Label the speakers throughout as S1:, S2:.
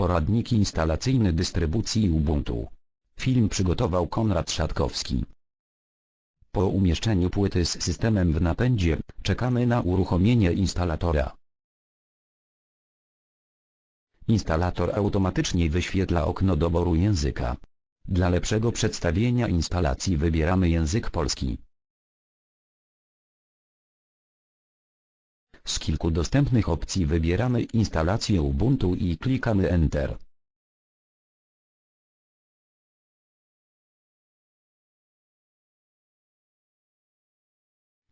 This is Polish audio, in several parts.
S1: Poradnik instalacyjny dystrybucji Ubuntu. Film przygotował Konrad Szatkowski. Po umieszczeniu płyty z systemem w napędzie, czekamy na uruchomienie instalatora. Instalator automatycznie wyświetla okno doboru języka. Dla lepszego przedstawienia instalacji wybieramy język polski. Z kilku dostępnych opcji wybieramy instalację Ubuntu i klikamy Enter.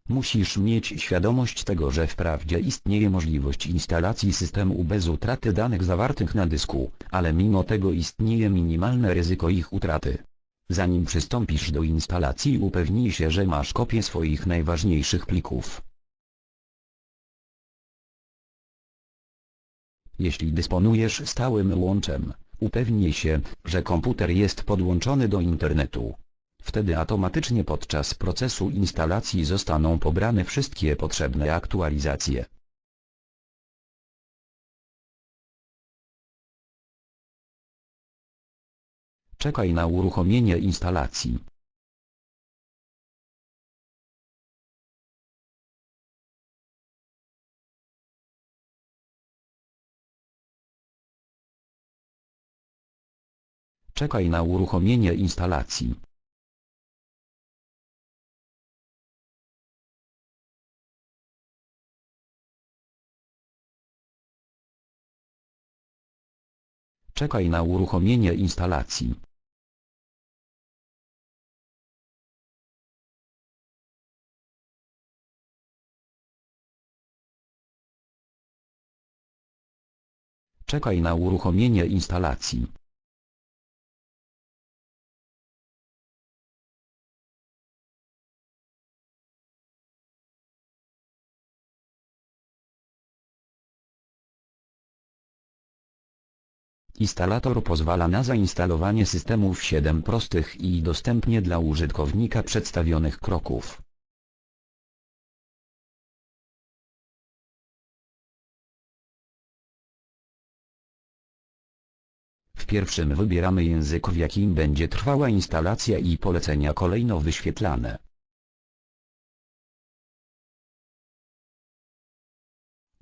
S1: Musisz mieć świadomość tego, że wprawdzie istnieje możliwość instalacji systemu bez utraty danych zawartych na dysku, ale mimo tego istnieje minimalne ryzyko ich utraty. Zanim przystąpisz do instalacji upewnij się, że masz kopię swoich najważniejszych plików. Jeśli dysponujesz stałym łączem, upewnij się, że komputer jest podłączony do internetu. Wtedy automatycznie podczas procesu instalacji zostaną pobrane wszystkie potrzebne aktualizacje. Czekaj na uruchomienie instalacji. Czekaj na uruchomienie instalacji. Czekaj na uruchomienie instalacji. Czekaj na uruchomienie instalacji. Instalator pozwala na zainstalowanie systemu w 7 prostych i dostępnie dla użytkownika przedstawionych kroków. W pierwszym wybieramy język w jakim będzie trwała instalacja i polecenia kolejno wyświetlane.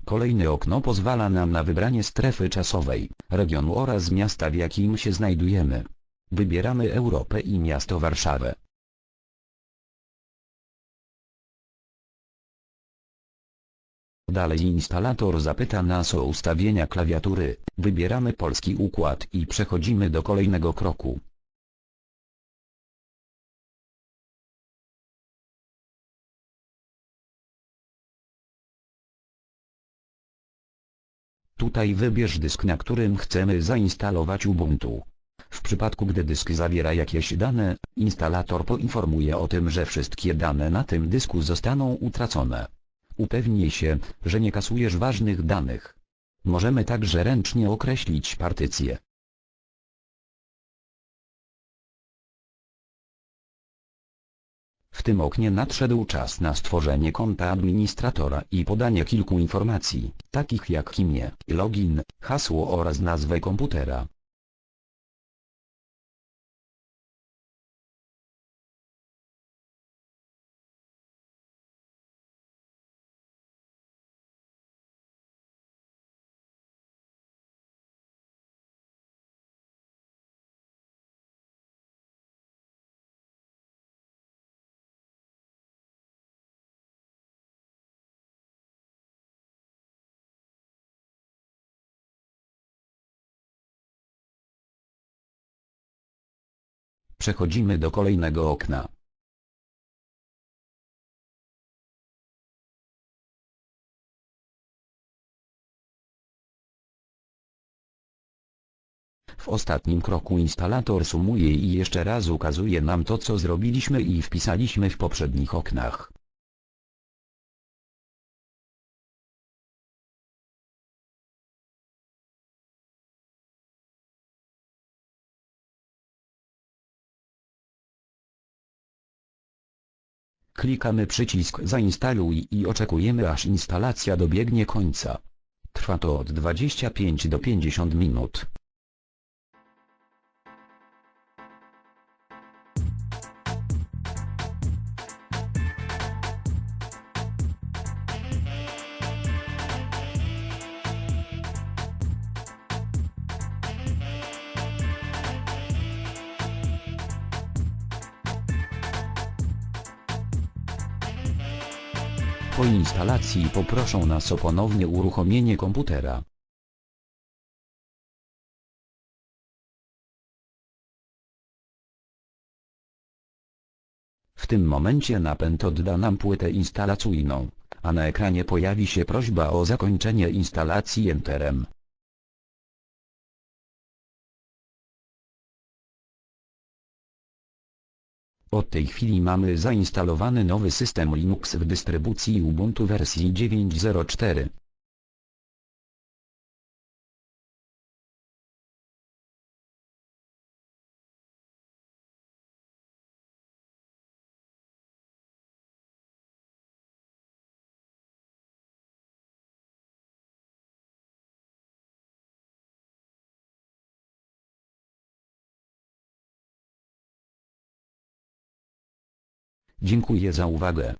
S1: Kolejne okno pozwala nam na wybranie strefy czasowej, regionu oraz miasta w jakim się znajdujemy. Wybieramy Europę i miasto Warszawę. Dalej instalator zapyta nas o ustawienia klawiatury, wybieramy polski układ i przechodzimy do kolejnego kroku. Tutaj wybierz dysk na którym chcemy zainstalować Ubuntu. W przypadku gdy dysk zawiera jakieś dane, instalator poinformuje o tym, że wszystkie dane na tym dysku zostaną utracone. Upewnij się, że nie kasujesz ważnych danych. Możemy także ręcznie określić partycję. W tym oknie nadszedł czas na stworzenie konta administratora i podanie kilku informacji, takich jak imię, login, hasło oraz nazwę komputera. Przechodzimy do kolejnego okna. W ostatnim kroku instalator sumuje i jeszcze raz ukazuje nam to co zrobiliśmy i wpisaliśmy w poprzednich oknach. Klikamy przycisk Zainstaluj i oczekujemy aż instalacja dobiegnie końca. Trwa to od 25 do 50 minut. Po instalacji poproszą nas o ponowne uruchomienie komputera. W tym momencie napęd odda nam płytę instalacyjną, a na ekranie pojawi się prośba o zakończenie instalacji Enterem. Od tej chwili mamy zainstalowany nowy system Linux w dystrybucji Ubuntu wersji 9.04. Dziękuję za uwagę.